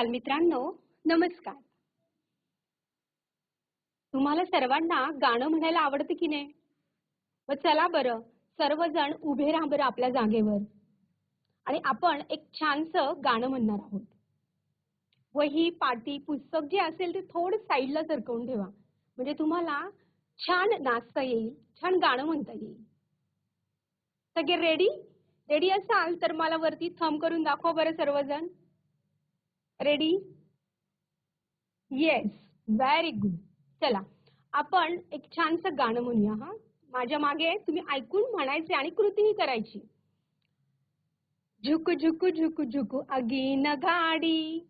बालमित्रांनो नमस्कार. तुम्हाला सर्वांना गाणं म्हणायला आवडतं की नाही? चला बरं सर्वजण उभे राहा बरं आपल्या जागेवर. आणि आपण एक छानसं गाणं म्हणणार आहोत. वही पाटी पुस्तक जे असेल ते थोडं साईडला सरकवून ठेवा. म्हणजे तुम्हाला छान नाचता येईल छान गाणं म्हणता येईल. सगळे रेडी रेडी असाल तर मला वरती थंब करून दाखवा बरं सर्वजण. रेडी येस व्हेरी गुड चला आपण एक छानसं गाणं म्हणूया हा. माझ्या मागे तुम्ही ऐकून म्हणायचे आणि कृतीही करायची. झुक झुकू झुकू झुकू अगीन गाडी.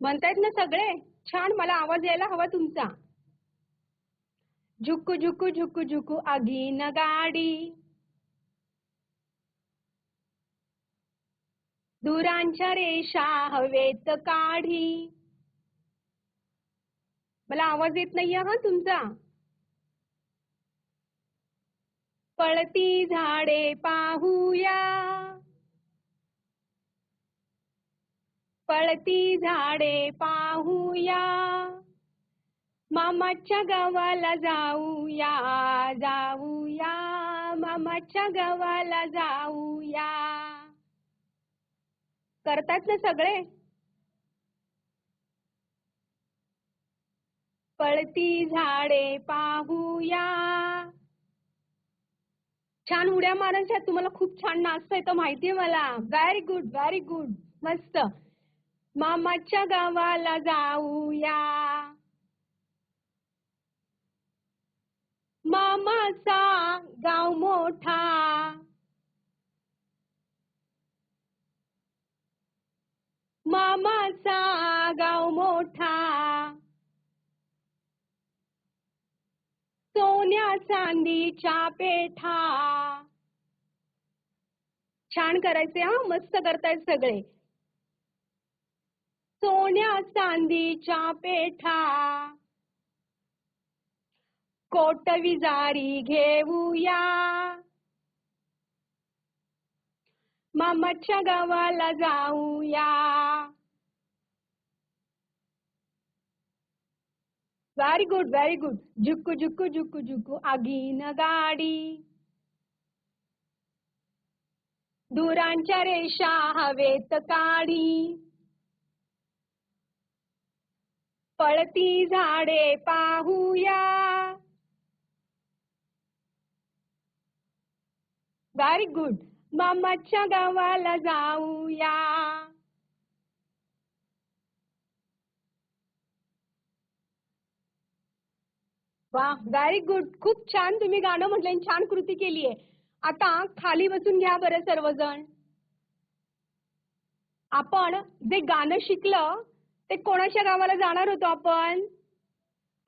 म्हणतायत ना सगळे? छान मला आवाज यायला हवा तुमचा. झुकू झुकू झुकू झुकू अगीन गाडी. दुरांच्या रेषा हवेत काढी. मला आवाज येत नाहीये हा तुमचा? पळती झाडे पाहूया. पळती झाडे पाहूया. मामाच्या गावाला जाऊया जाऊया. मामाच्या गावाला जाऊया. करतात ना सगळे? पळती झाडे पाहूया. छान उड्या मारायच्या. तुम्हाला खूप छान नाचता येतं माहितीये मला. व्हेरी गुड व्हेरी गुड मस्त. मामाच्या गावाला जाऊया. मामाचा गाव मोठा. मामाचा गाव मोठा. सोन्या चांदीच्या पेठा. छान करायचे हा? मस्त करतायत सगळे. सोन्या चांदीच्या पेठा. कोट विजारी घेऊया. मामाच्या गावाला जाऊया. व्हेरी गुड व्हेरी गुड झुक झुक झुक झुकू आगीन गाडी. दुरांच्या रेषा हवेत काढी. पळती झाडे पाहूया. व्हेरी गुड मामाच्या गावाला जाऊया. वा व्हेरी गुड खूप छान तुम्ही गाणं म्हटलं आणि छान कृती केलीये आता खाली बसून घ्या बरं सर्वजण. आपण जे गाणं शिकलं ते कोणाच्या गावाला जाणार होतो आपण?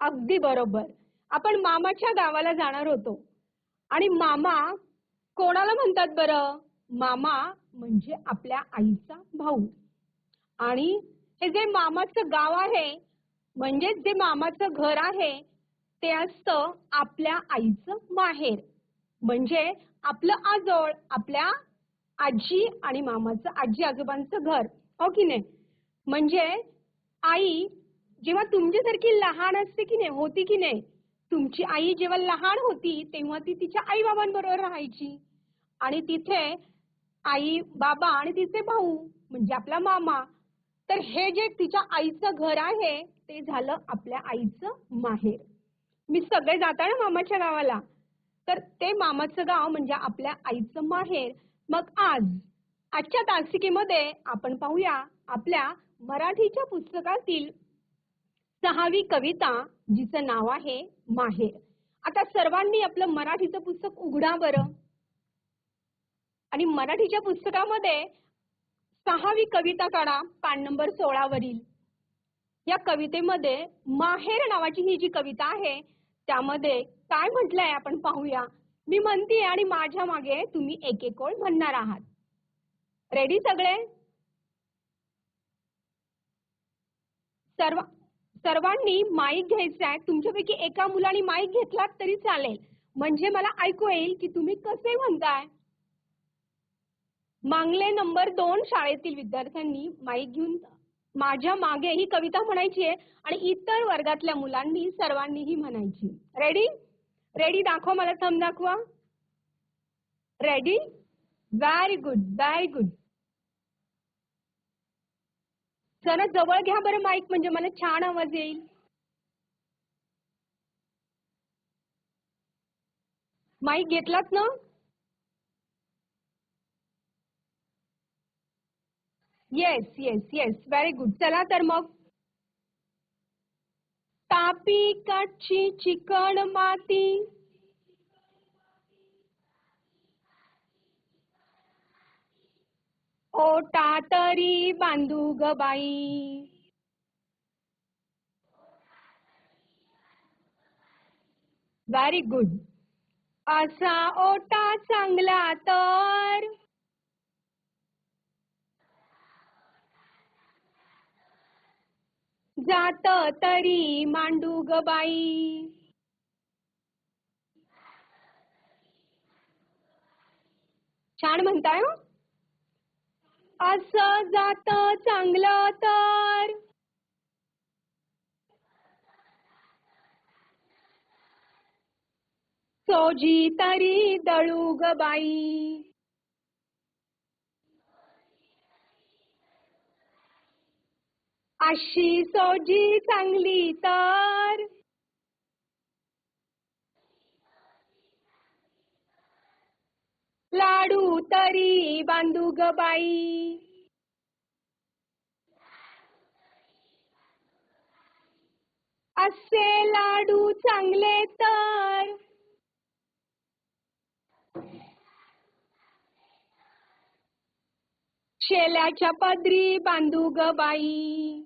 अगदी बरोबर. आपण मामाच्या गावाला जाणार होतो. आणि मामा कोणाला म्हणतात बरं? मामा म्हणजे आपल्या आईचा भाऊ. आणि हे जे मामाचं गाव आहे म्हणजेच जे मामाचं घर आहे ते असतं आपल्या आईचं माहेर. म्हणजे आपलं आजोळ आपल्या आजी आणि मामाचं आजी आजोबांचं घर. हो की नाही? म्हणजे आई जेव्हा तुमच्यासारखी लहान असते की नाही होती की नाही तुमची आई जेव्हा लहान होती तेव्हा ती तिच्या आई बाबांबरोबर राहायची. आणि तिथे आई बाबा आणि तिचे भाऊ म्हणजे आपला मामा. तर हे जे तिच्या आईचं घर आहे ते झालं आपल्या आईचं माहेर. मी सगळे जाता ना मामाच्या गावाला. तर ते मामाचं गाव म्हणजे आपल्या आईचं माहेर. मग आज आजच्या तासिकेमध्ये आपण पाहूया आपल्या मराठीच्या पुस्तकातील सहावी कविता जिचं नाव आहे माहेर. आता सर्वांनी आपलं मराठीचं पुस्तक उघडा बरं. आणि मराठीच्या पुस्तकामध्ये सहावी कविता काढा पान नंबर सोळावरील. या कवितेमध्ये माहेर नावाची ही जी कविता आहे त्यामध्ये काय म्हटलंय आपण पाहूया. मी म्हणते आणि माझ्या मागे तुम्ही एक एक ओळ म्हणणार आहात. रेडी सगळे? सर्व सर्वांनी माईक घ्यायचा आहे तुमच्यापैकी एका मुलाने माईक घेतलात तरी चालेल. म्हणजे मला ऐकू येईल की तुम्ही कसे म्हणताय? मांगले नंबर दोन शाळेतील विद्यार्थ्यांनी माईक घेऊन माझ्या मागे ही कविता म्हणायची आहे आणि इतर वर्गातल्या मुलांनी सर्वांनीही म्हणायची. रेडी रेडी दाखवा मला थम दाखवा. Ready very good very good जरा जवळ घ्या बरं माईक म्हणजे मला छान आवाज येईल. माईक घेतलात ना? Yes yes yes very good चला तर मग. तापी काठची चिकण माती. ओटा तरी बांधू ग बाई. व्हेरी गुड असा ओटा चांगला तर. जात तरी मांडू ग बाई. छान म्हणताय हो. असं जात चांगलं तर. सोजी तरी दळू ग बाई. अशी सोजी चांगली तर. लाडू तरी बांधू ग बाई. असे लाडू चांगले तर. शेल्याच्या पदरी बांधू ग बाई.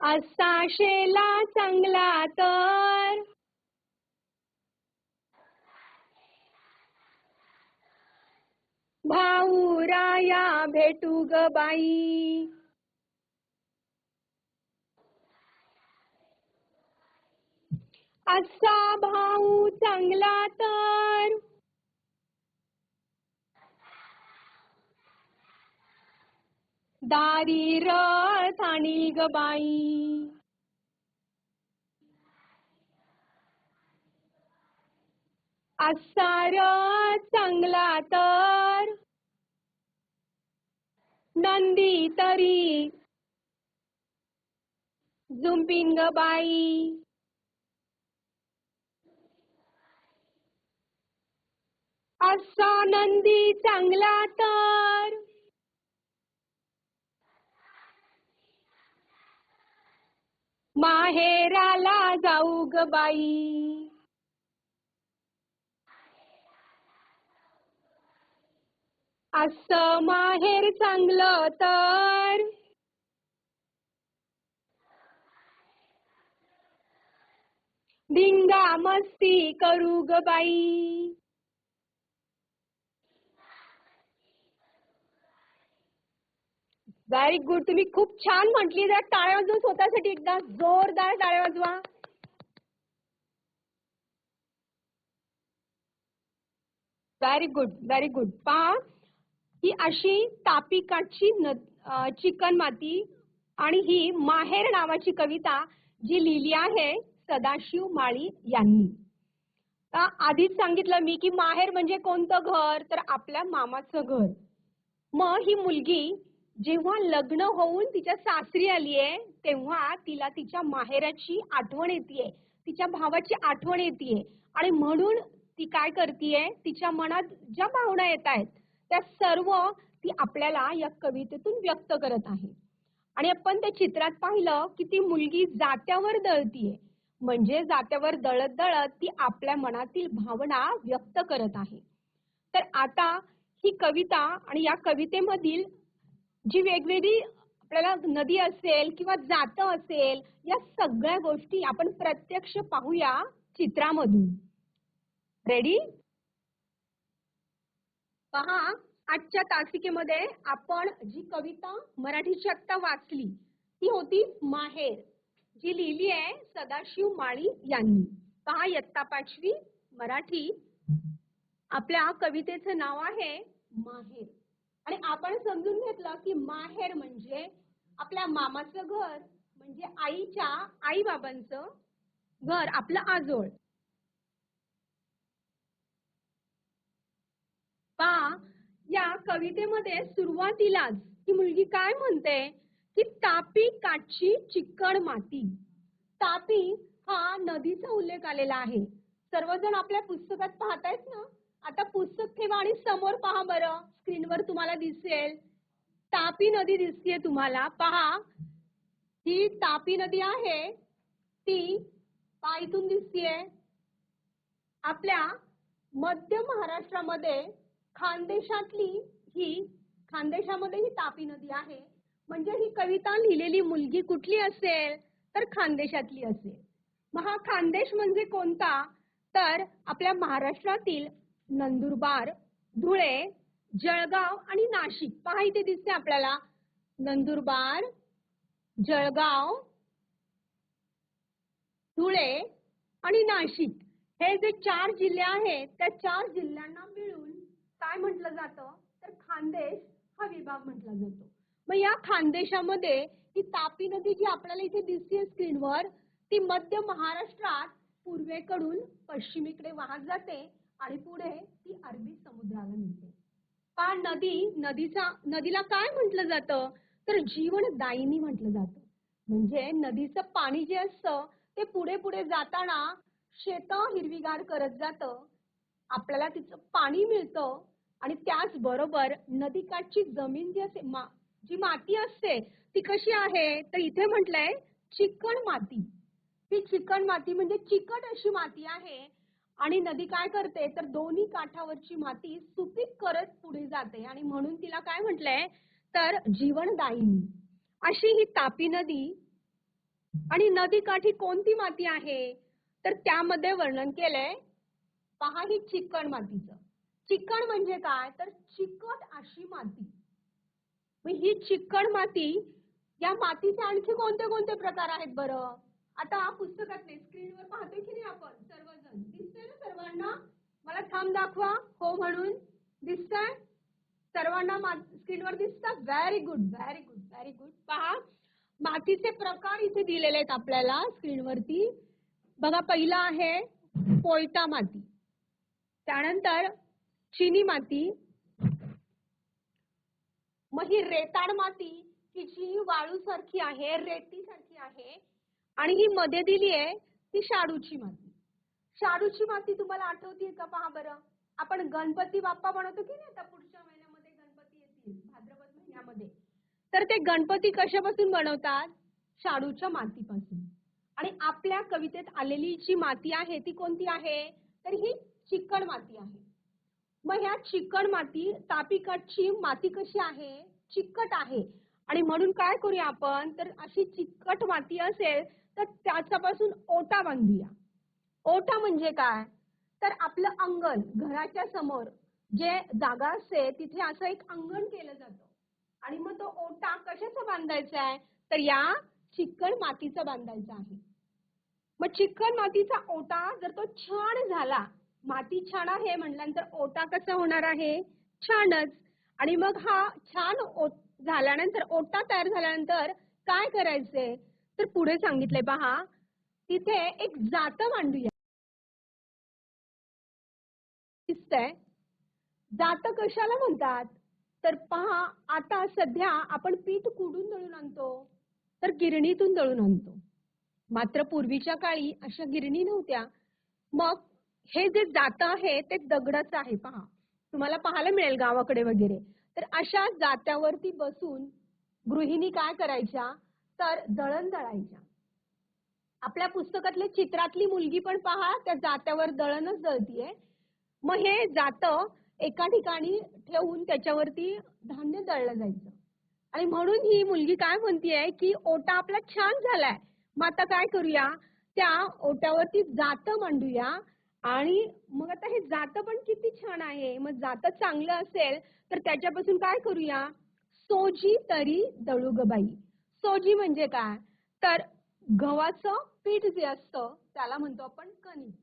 असा शेला चांगला तर. भाऊ राया भेटू ग बाई. असा भाऊ चांगला तर. दारी रथ आणि ग बाई. असा रथ चांगला तर. नंदी तरी. जुंपीन बाई. असा नंदी चांगला तर. माहेराला जाऊ ग बाई. असं माहेर चांगलं तर. धिंगा मस्ती करू ग बाई. व्हेरी गुड तुम्ही खूप छान म्हटली जरा टाळ्या वाजवून स्वतःसाठी एकदा जोरदार टाळ्या वाजवा. व्हेरी गुड व्हेरी गुड पहा ही अशी तापिकाची चिकन माती आणि ही माहेर नावाची कविता जी लिहिली आहे सदाशिव माळी यांनी. आधीच सांगितलं मी की माहेर म्हणजे कोणतं घर? तर आपल्या मामाचं घर. मग ही मुलगी जेव्हा लग्न होऊन तिच्या सासरी आली आहे तेव्हा तिला तिच्या माहेराची आठवण येते तिच्या भावाची आठवण येते आणि म्हणून ती काय करतीये? तिच्या मनात ज्या भावना येत आहेत त्या सर्व ती आपल्याला या कवितेतून व्यक्त करत आहे. आणि आपण त्या चित्रात पाहिलं की ती मुलगी जात्यावर दळतीये. म्हणजे जात्यावर दळत दळत ती आपल्या मनातील भावना व्यक्त करत आहे. तर आता ही कविता आणि या कवितेमधील जी वेगवेगळी आपल्याला नदी असेल किंवा जात असेल या सगळ्या गोष्टी आपण प्रत्यक्ष पाहूया चित्रामधून. रेडी पहा आजच्या तासिकेमध्ये आपण जी कविता मराठीची आत्ता वाचली ती होती माहेर जी लिहिली आहे सदाशिव माळी यांनी. पहा इयत्ता पाचवी मराठी. आपल्या कवितेचं नाव आहे माहेर. आणि आपण समजून घेतलं की माहेर म्हणजे आपल्या मामाचं घर म्हणजे आईच्या आई बाबांच घर आपलं आजोळ. पा या कवितेमध्ये सुरुवातीलाच ही मुलगी काय म्हणते? की तापी काठची चिकण माती. तापी हा नदीचा उल्लेख आलेला आहे. सर्वजण आपल्या पुस्तकात पाहतायत ना? आता पुस्तक ठेवा आणि समोर पहा बरं. स्क्रीनवर तुम्हाला दिसेल. तापी नदी दिसते तुम्हाला. पहा. ही तापी नदी आहे. ती पहा इथून दिसतीये. आपल्या मध्य महाराष्ट्रामध्ये खानदेशातली ही खानदेशामध्ये ही तापी नदी आहे. म्हणजे ही कविता लिहिलेली मुलगी कुठली असेल तर खानदेशातली असेल. मग हा खानदेश म्हणजे कोणता? तर आपल्या महाराष्ट्रातील नंदुरबार धुळे जळगाव आणि नाशिक. पहा इथे दिसते आपल्याला. नंदुरबार जळगाव धुळे आणि नाशिक. हे जे चार जिल्हे आहेत त्या चार जिल्ह्यांना मिळून काय म्हटलं जातं? तर खानदेश हा विभाग म्हटला जातो. मग या खानदेशामध्ये ही तापी नदी जी आपल्याला इथे दिसते स्क्रीनवर ती मध्य महाराष्ट्रात पूर्वेकडून पश्चिमेकडे वाहत जाते. आणि पुढे ती अरबी समुद्राला मिळते. पहा नदी नदीचा नदीला काय म्हटलं जातं? तर जीवनदायिनी म्हटलं जातं. म्हणजे नदीचं पाणी जे असतं ते पुढे पुढे जाताना शेत हिरवीगार करत जातं. आपल्याला तिचं पाणी मिळतं. आणि त्याचबरोबर नदीकाठची जमीन जी असते मा जी माती असते ती कशी आहे? तर इथे म्हटलंय चिकण माती. ही चिकण माती म्हणजे चिकट अशी माती आहे आणि नदी काय करते? तर दोन्ही काठावरची माती सुपीक करत पुढे जाते. आणि म्हणून तिला काय म्हटलंय? तर जीवनदायिनी. अशी ही तापी नदी आणि नदी काठी कोणती माती आहे? तर त्यामध्ये वर्णन केलंय. पहा ही चिकण मातीचं. चिकण म्हणजे काय? तर चिकट अशी माती. ही चिकण माती या मातीचे आणखी कोणते कोणते प्रकार आहेत बरं? आता पुस्तकातले स्क्रीनवर पाहते की नाही आपण सर्वजण दिसतंय ना सर्वांना मला दाखवा हो म्हणून. दिसतंय? सर्वांना स्क्रीनवर दिसतं? Very good very good very good पहा मातीचे प्रकार इथे दिलेले आहेत आपल्याला स्क्रीनवरती. बघा पहिला आहे पोयटा माती. त्यानंतर चिनी माती. मग ही रेताड माती की जी वाळू सारखी आहे रेती सारखी आहे. आणि ही मध्ये दिली आहे ती शाडूची माती. शाडूची माती तुम्हाला आठवतीये का? पहा बरं. आपण गणपती बाप्पा बनवतो की नाही? आता पुढच्या महिन्यामध्ये गणपती येतील भाद्रपद महिन्यामध्ये. तर ते गणपती कशापासून बनवतात? शाडूच्या मातीपासून. आणि आपल्या कवितेत आलेली जी माती आहे ती कोणती आहे? तर ही चिकण माती आहे. मग ह्या चिकण माती तापीकटची माती कशी आहे? चिकट आहे. आणि म्हणून काय करूया आपण? तर अशी चिकट माती असेल तर त्याच्यापासून ओटा बांधूया. ओटा म्हणजे काय? तर आपलं अंगण घराच्या समोर जे जागा असते तिथे असं एक अंगण केलं जातं. आणि मग तो ओटा कशाचा बांधायचा आहे? तर या चिकण मातीचा बांधायचा आहे. मग चिकण मातीचा ओटा जर तो छान झाला माती छान आहे म्हटल्यानंतर ओटा कसा होणार आहे? छानच. आणि मग हा छान झाल्यानंतर ओटा तयार झाल्यानंतर काय करायचंय? तर पुढे सांगितलंय पहा तिथे एक जात मांडूया. दिसतंय जात कशाला म्हणतात? तर पहा आता सध्या आपण पीठ कुडून दळून आणतो तर गिरणीतून दळून आणतो. मात्र पूर्वीच्या काळी अशा गिरणी नव्हत्या. मग हे जे जात आहे ते दगडाचं आहे पहा. तुम्हाला पाहायला मिळेल गावाकडे वगैरे. तर अशा जात्यावरती बसून गृहिणी काय करायच्या? तर दळण दळायच्या. आपल्या पुस्तकातले चित्रातली मुलगी पण पहा त्या जात्यावर दळणच दळतीये. मग हे जात एका ठिकाणी ठेवून त्याच्यावरती धान्य दळलं जायचं. आणि म्हणून ही मुलगी काय म्हणतीये की ओटा आपला छान झालाय. मग आता काय करूया? त्या ओट्यावरती जात मांडूया आणि मग आता हे जात पण किती छान आहे. मग जात चांगलं असेल तर त्याच्यापासून काय करूया? सोजी तरी दळू ग बाई सोजी म्हणजे काय? तर गव्हाचं पीठ जे असतं त्याला म्हणतो आपण कणिक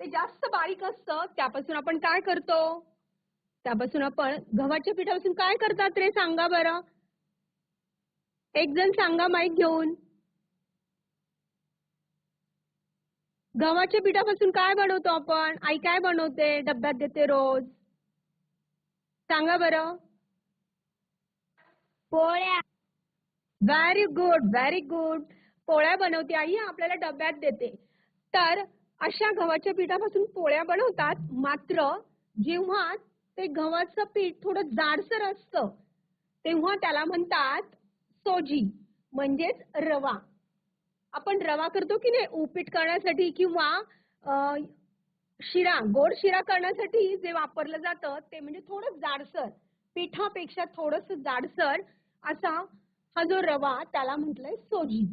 ते जास्त बारीक असतं त्यापासून आपण काय करतो? त्यापासून आपण गव्हाच्या पिठापासून काय करतात रे? सांगा बरं. एक जण सांगा माईक घेऊन. गव्हाच्या पिठापासून काय बनवतो आपण? आई काय बनवते? डब्यात देते रोज. सांगा बरं. पोळ्या. व्हेरी गुड व्हेरी गुड पोळ्या बनवते आई आपल्याला डब्यात देते. तर अशा गव्हाच्या पिठापासून पोळ्या बनवतात. मात्र जेव्हा ते गव्हाचं पीठ थोडं जाडसर असतं तेव्हा त्याला म्हणतात सोजी म्हणजेच रवा. आपण रवा करतो की नाही? उपीट करण्यासाठी किंवा अं, शिरा गोड शिरा करण्यासाठी जे वापरलं जातं ते म्हणजे थोडं जाडसर पिठापेक्षा थोडस जाडसर असा हा जो रवा त्याला म्हटलंय सोजी.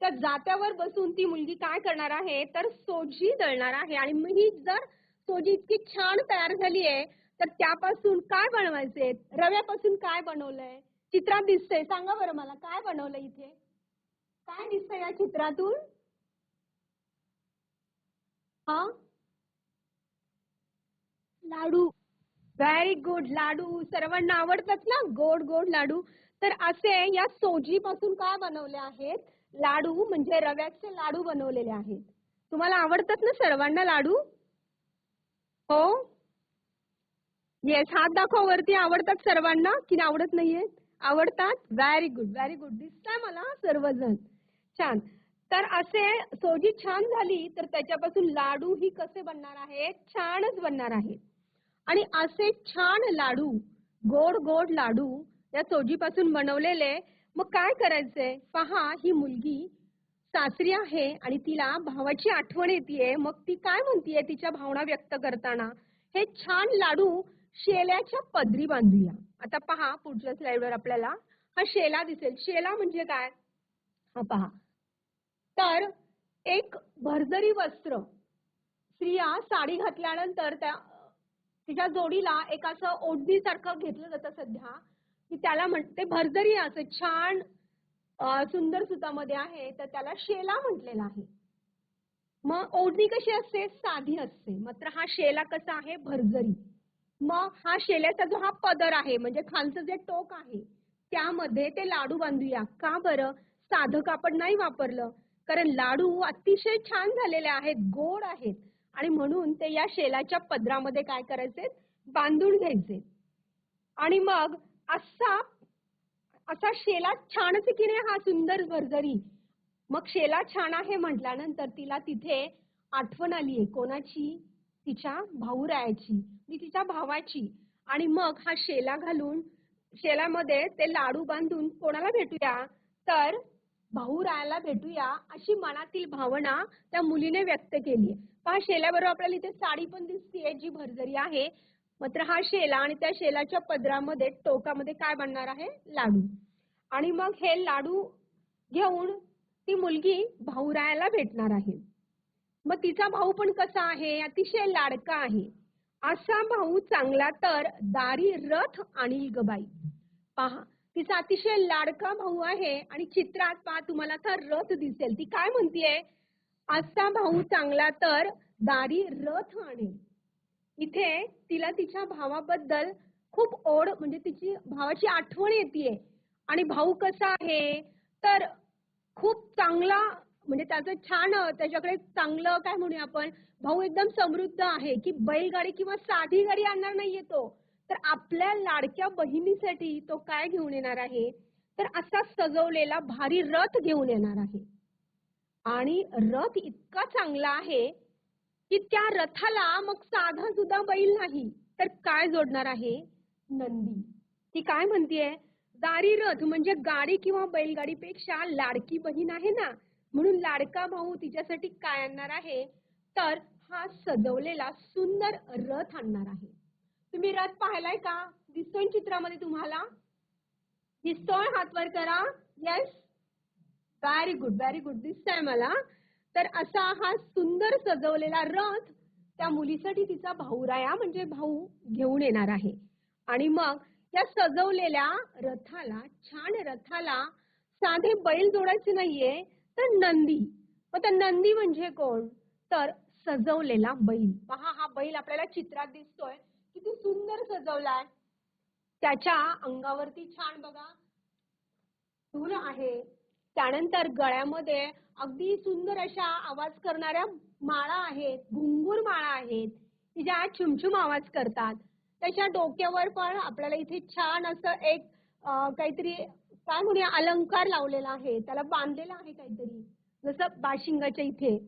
त्या जात्यावर बसून ती मुलगी काय करणार आहे? तर सोजी दळणार आहे. आणि मग ही जर सोजी इतकी छान तयार झाली आहे तर त्यापासून काय बनवायचे? रव्यापासून काय बनवलंय? चित्रात दिसतंय. सांगा बरं मला काय बनवलंय इथे? काय दिसतंय या चित्रातून? हा? लाडू. व्हेरी गुड लाडू. सर्वांना आवडतात ना? गोड गोड लाडू. तर असे या सोजी पासून काय बनवले आहेत? लाडू म्हणजे रव्याचे लाडू बनवलेले आहेत. तुम्हाला आवडतात ना सर्वांना लाडू? हो? येस हात दाखव वरती. आवडतात सर्वांना? की आवडत नाहीये? आवडतात? व्हेरी गुड व्हेरी गुड दिसताय मला सर्वजण. छान. तर असे सोजी छान झाली तर त्याच्यापासून लाडू ही कसे बनणार आहेत? छानच बनणार आहेत. आणि असे छान लाडू गोड गोड लाडू या सोजीपासून बनवलेले मग काय करायचंय? पहा ही मुलगी सासरी आहे आणि तिला भावाची आठवण येते मग ती काय म्हणतीये तिच्या भावना व्यक्त करताना? हे छान लाडू शेल्याच्या पदरी बांधूया. आता पहा पुढच्या स्लाइडवर आपल्याला हा शेला दिसेल. शेला म्हणजे काय? हा पहा. तर एक भरजरी वस्त्र. स्त्रिया साडी घातल्यानंतर त्या तिच्या जोडीला एक असं ओढणीसारखं घेतलं जातं सध्या. की त्याला म्हणते भरजरी असं छान सुंदर सुतामध्ये आहे तर त्याला शेला म्हटलेला आहे. मग ओढणी कशी असते? साधी असते. मात्र हा शेला कसा आहे? भरजरी मग हा शेल्याचा जो हा पदर आहे म्हणजे खालचं जे टोक आहे त्यामध्ये ते लाडू बांधूया. का बरं? साधं कापड नाही वापरलं. कारण लाडू अतिशय छान झालेले आहेत गोड आहेत. आणि म्हणून ते या शेलाच्या पदरामध्ये काय करायचे? बांधून घ्यायचे. आणि मग असा असा शेला छानच की हा सुंदर वर्जरी. मग शेला छान आहे म्हटल्यानंतर तिला तिथे आठवण आलीये कोणाची? तिच्या भाऊरायाची. तिच्या भावाची. आणि मग हा शेला घालून शेलामध्ये ते लाडू बांधून कोणाला भेटूया? तर भाऊरायाला भेटूया अशी मनातील भावना त्या मुलीने व्यक्त केली पहा शेल्याबरोबर आपल्याला इथे साडी पण दिसतीये जी भरजरी आहे. मात्र हा शेला आणि त्या शेलाच्या पदरामध्ये टोकामध्ये काय बनणार आहे? लाडू. आणि मग हे लाडू घेऊन ती मुलगी भाऊरायाला भेटणार आहे. मग तिचा भाऊ पण कसा आहे? अतिशय लाडका आहे. असा भाऊ चांगला तर दारी रथ आणील गबाई पहा तिचा अतिशय लाडका भाऊ आहे आणि चित्रात पहा तुम्हाला तर रथ दिसेल. ती काय म्हणतीये? असा भाऊ चांगला तर दारी रथ आणेल. इथे तिला तिच्या भावाबद्दल खूप ओढ म्हणजे तिची भावाची आठवण येते आणि भाऊ कसा आहे? तर खूप चांगला म्हणजे त्याचं छान त्याच्याकडे चांगलं काय म्हणूया आपण भाऊ एकदम समृद्ध आहे की बैलगाडी किंवा साधी गाडी आणणार नाहीये तो. तर आपल्या लाडक्या बहिणीसाठी तो काय घेऊन येणार आहे? तर असा सजवलेला भारी रथ घेऊन येणार आहे. आणि रथ इतका चांगला आहे की त्या रथाला मग साधा सुद्धा बैल नाही तर काय जोडणार आहे? नंदी. ती काय म्हणतीये? दारी रथ म्हणजे गाडी किंवा बैलगाडीपेक्षा लाडकी बहीण आहे ना म्हणून लाडका भाऊ तिच्यासाठी काय आणणार आहे? तर हा सजवलेला सुंदर रथ आणणार आहे. तुम्ही रथ पाहिलाय का? दिसतोय चित्रामध्ये तुम्हाला? दिसतोय? हात वर करा. Yes very good very good दिसतंय मला. तर असा हा सुंदर सजवलेला रथ त्या मुलीसाठी तिचा भाऊराया म्हणजे भाऊ घेऊन येणार आहे. आणि मग या सजवलेल्या रथाला छान रथाला साधे बैल जोडायचे नाहीये तर नंदी. मग त्या नंदी म्हणजे कोण? तर सजवलेला बैल. पहा हा बैल आपल्याला चित्रात दिसतोय. किती सुंदर सजवलाय. त्याच्या अंगावरती छान बघा. धूर आहे. त्यानंतर गळ्यामध्ये अगदी सुंदर अशा आवाज करणाऱ्या माळा आहेत घुंगूर माळा आहेत की ज्या छुमछुम आवाज करतात. त्याच्या डोक्यावर पण आपल्याला इथे छान असं एक काहीतरी काय म्हणूया अलंकार लावलेला आहे. त्याला बांधलेला आहे काहीतरी जसं बाशिंगाच्या इथे.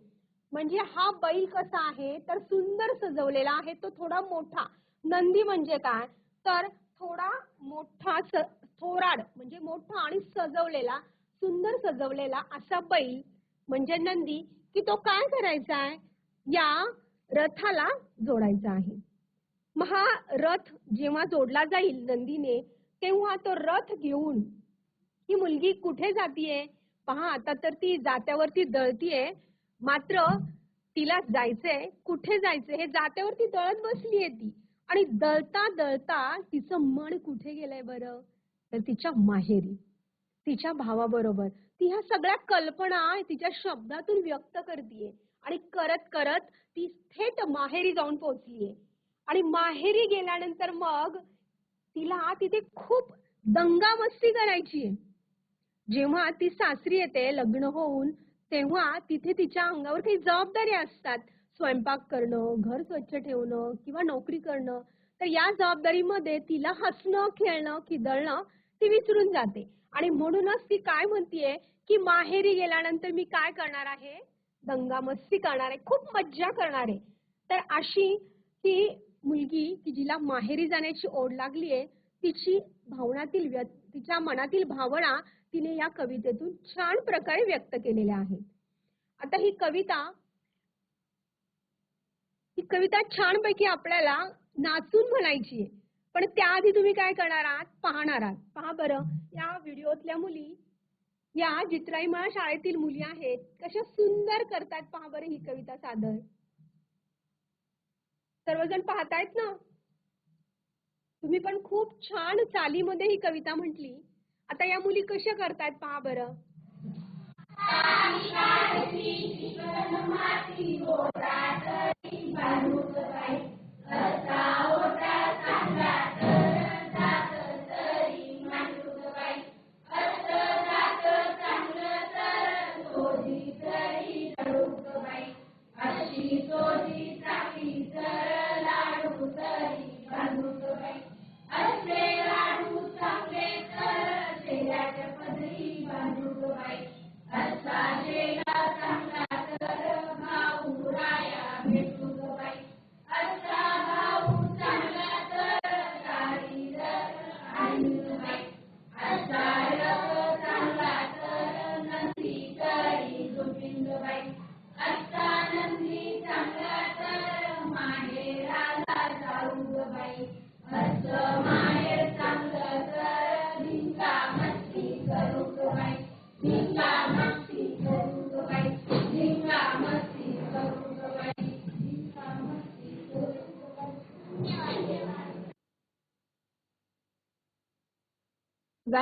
म्हणजे हा बैल कसा आहे तर सुंदर सजवलेला आहे. तो थोडा मोठा नंदी म्हणजे काय? तर थोडा मोठा स- थोराड म्हणजे मोठा आणि सजवलेला सुंदर सजवलेला असा बैल म्हणजे नंदी की तो काय करायचा आहे? या रथाला जोडायचा आहे. महारथ रथ जेव्हा जोडला जाईल नंदीने तेव्हा तो रथ घेऊन ही मुलगी कुठे जातीये? पहा आता तर ती जात्यावरती दळतीये. मात्र तिला जायचंय कुठे जायचंय? हे जात्यावरती दळत बसलीये ती. आणि दळता दळता तिचं मन कुठे गेलंय बरं? तर तिच्या माहेरी. तिच्या भावाबरोबर. ती ह्या सगळ्या कल्पना तिच्या शब्दातून व्यक्त करतीये. आणि करत करत ती थेट माहेरी जाऊन पोहोचलीये. आणि माहेरी गेल्यानंतर मग तिला तिथे खूप दंगामस्ती करायची आहे जेव्हा ती सासरी येते लग्न होऊन तेव्हा तिथे तिच्या अंगावर काही जबाबदाऱ्या असतात. स्वयंपाक करणं घर स्वच्छ ठेवणं किंवा नोकरी करणं. तर या जबाबदारीमध्ये तिला हसणं खेळणं खिदळणं ती विसरून जाते. आणि म्हणूनच ती काय म्हणतीये की माहेरी गेल्यानंतर मी काय करणार आहे? दंगामस्ती करणार आहे खूप मज्जा करणार आहे. तर अशी ती मुलगी की जिला माहेरी जाण्याची ओढ लागलीये तिची भावनातील व्य- तिच्या मनातील भावना तिने या कवितेतून छान प्रकारे व्यक्त केलेल्या आहेत. आता ही कविता ही कविता छानपैकी आपल्याला नाचून म्हणायची आहे पण त्याआधी तुम्ही काय करणार आहात? पाहणार आहात. पहा बरं या व्हिडिओतल्या मुली या जित्राईमळा शाळेतील मुली आहेत. कशा सुंदर करतात पहा बरं ही कविता सादर. सर्वजण पाहतायत ना? तुम्ही पण खूप छान चालीमध्ये ही कविता म्हटली. आता या मुली कशा करतायत पहा बरं? Come.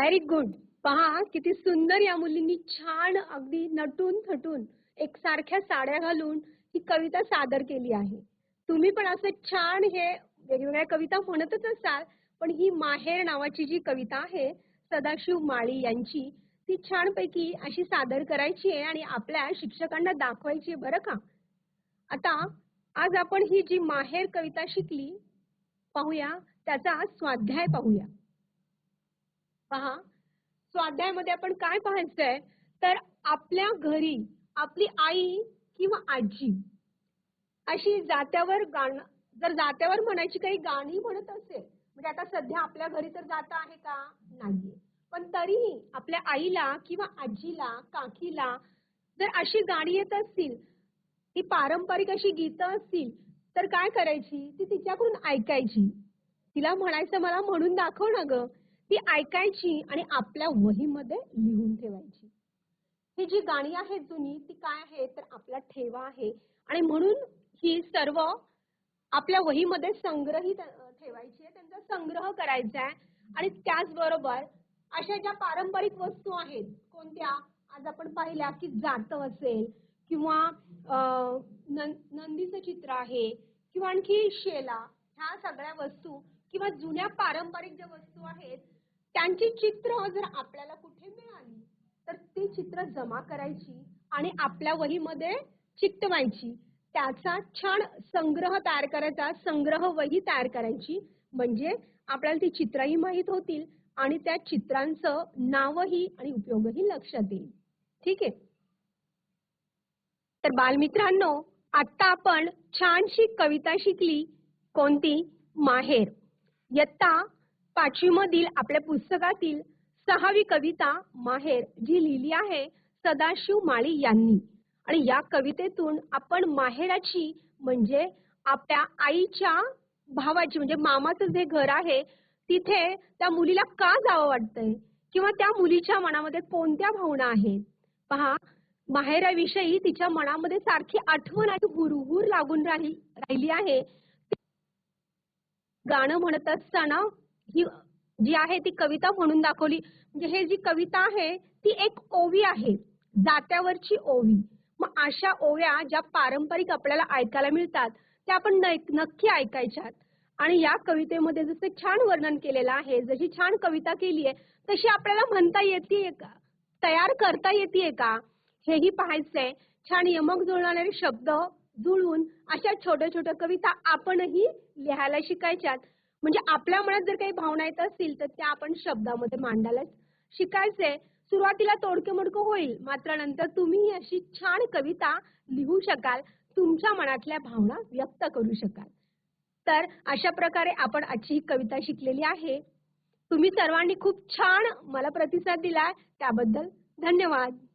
व्हेरी गुड पहा किती सुंदर या मुलींनी छान अगदी नटून थटून एकसारख्या साड्या घालून ही कविता सादर केली आहे. तुम्ही पण असं छान हे वेगवेगळ्या कविता म्हणतच असाल पण ही माहेर नावाची जी कविता आहे सदाशिव माळी यांची ती छानपैकी अशी सादर करायची आहे आणि आपल्या शिक्षकांना दाखवायची आहे बरं का? आता आज आपण ही जी माहेर कविता शिकली पाहूया त्याचा स्वाध्याय पाहूया. पहा. स्वाध्यायामध्ये आपण काय पाहायचंय? तर आपल्या घरी आपली आई किंवा आजी अशी जात्यावर गाणं जर जात्यावर म्हणायची काही गाणी म्हणत असेल म्हणजे आता सध्या आपल्या घरी तर जाता आहे का? नाहीये. पण तरीही आपल्या आईला किंवा आजीला काकीला जर अशी गाणी येत असतील ही पारंपरिक अशी गीतं असतील तर काय करायची? ती तिच्याकडून ऐकायची. तिला म्हणायचं मला म्हणून दाखव ना ग. ती ऐकायची आणि आपल्या वहीमध्ये लिहून ठेवायची. ही जी गाणी आहेत जुनी ती काय आहे तर आपला ठेवा आहे. आणि म्हणून ही सर्व आपल्या वहीमध्ये संग्रहित ठेवायची आहे. त्यांचा संग्रह करायचा आहे. आणि त्याचबरोबर अशा ज्या पारंपरिक वस्तू आहेत कोणत्या? आज आपण पाहिल्या की जातं असेल किंवा नंदीचं चित्र आहे किंवा आणखी शेला ह्या सगळ्या वस्तू किंवा जुन्या पारंपरिक ज्या वस्तू आहेत त्यांची चित्र जर आपल्याला कुठे मिळाली तर ती चित्र जमा करायची आणि आपल्या वहीमध्ये चिकटवायची. त्याचा छान संग्रह तयार करायचा संग्रह वही तयार करायची. म्हणजे आपल्याला ती चित्रही माहीत होतील आणि त्या चित्रांचं नावही आणि उपयोगही लक्षात येईल. ठीक आहे? तर बालमित्रांनो आता आपण छानशी कविता शिकली. कोणती? माहेर. इयत्ता पाचवी मधील आपल्या पुस्तकातील सहावी कविता माहेर जी लिहिली आहे सदाशिव माळी यांनी. आणि या कवितेतून आपण माहेराची म्हणजे आपल्या आईच्या भावाची म्हणजे मामाचं जे घर आहे तिथे त्या मुलीला का जावं वाटतंय? किंवा त्या मुलीच्या मनामध्ये कोणत्या भावना आहेत? पहा माहेराविषयी तिच्या मनामध्ये सारखी आठवण आणि हुरहुर लागून राहिली राहिली आहे. गाणं म्हणत असताना ही जी आहे ती कविता म्हणून दाखवली. म्हणजे हे जी कविता आहे ती एक ओवी आहे. जात्यावरची ओवी. मग अशा ओव्या ज्या पारंपरिक आपल्याला ऐकायला मिळतात त्या आपण नक्की ऐकायच्यात. आणि या कवितेमध्ये जसं छान वर्णन केलेलं आहे जशी छान कविता केली आहे तशी आपल्याला म्हणता येते का? तयार करता येते का? हेही पाहायचंय. छान यमक जुळणारे शब्द जुळवून अशा छोट्या छोट्या कविता आपणही लिहायला शिकायच्यात. म्हणजे आपल्या मनात जर काही भावना येत असतील तर त्या आपण शब्दामध्ये मांडायलाच शिकायचंय सुरुवातीला तोडके मोडकं होईल मात्र नंतर तुम्ही अशी छान कविता लिहू शकाल तुमच्या मनातल्या भावना व्यक्त करू शकाल. तर अशा प्रकारे आपण आजची ही कविता शिकलेली आहे. तुम्ही सर्वांनी खूप छान मला प्रतिसाद दिलाय. त्याबद्दल धन्यवाद.